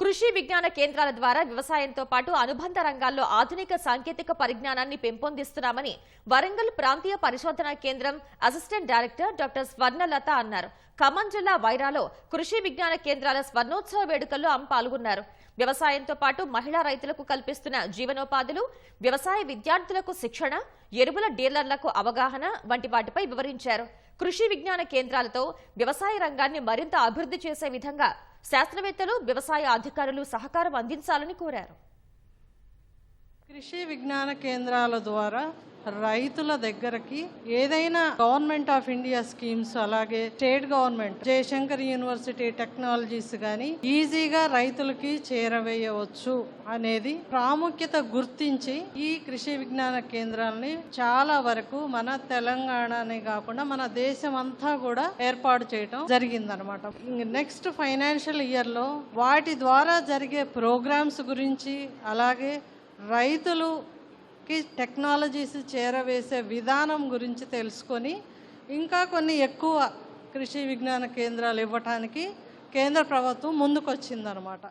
కృషి విజ్ఞాన కేంద్రాల ద్వారా వ్యవసాయంతో పాటు అనుబంధ రంగాల్లో ఆధునిక సాంకేతిక పరిజ్ఞానాన్ని పెంపొందిస్తున్నామని వరంగల్ ప్రాంతీయ పరిశోధనా కేంద్రం అసిస్టెంట్ డైరెక్టర్ డాక్టర్ స్వర్ణలత అన్నారు. ఖమ్మం జిల్లా వైరాలో కృషి విజ్ఞాన కేంద్రాల స్వర్ణోత్సవ వేడుకల్లో ఆమె పాల్గొన్నారు. వ్యవసాయంతో పాటు మహిళా రైతులకు కల్పిస్తున్న జీవనోపాధులు వ్యవసాయ విద్యార్థులకు శిక్షణ ఎరువుల డీలర్లకు అవగాహన వంటి వాటిపై వివరించారు. కృషి విజ్ఞాన కేంద్రాలతో వ్యవసాయ రంగాన్ని మరింత అభివృద్ధి చేసే విధంగా శాస్త్రవేత్తలు వ్యవసాయ అధికారులు సహకారం అందించాలని కోరారు. కృషి విజ్ఞాన కేంద్రాల ద్వారా రైతుల దగ్గరకి ఏదైనా గవర్నమెంట్ ఆఫ్ ఇండియా స్కీమ్స్ అలాగే state government Jayashankar university technologies కానీ ఈజీగా రైతులకి చేరవేయవచ్చు అనేది ప్రాముఖ్యత గుర్తించి ఈ కృషి విజ్ఞాన కేంద్రాలని చాలా వరకు మన తెలంగాణనే కాకుండా మన దేశం అంతా కూడా ఏర్పాటు చేయటం జరిగిందనమాట నెక్స్ట్ ఫైనాన్షియల్ ఇయర్లో వాటి ద్వారా జరిగే ప్రోగ్రామ్స్ గురించి అలాగే రైతులు కి టెక్నాలజీస్ చేరవేసే విధానం గురించి తెలుసుకొని ఇంకా కొన్ని ఎక్కువ కృషి విజ్ఞాన కేంద్రాలు ఇవ్వటానికి కేంద్ర ప్రభుత్వం ముందుకొచ్చిందనమాట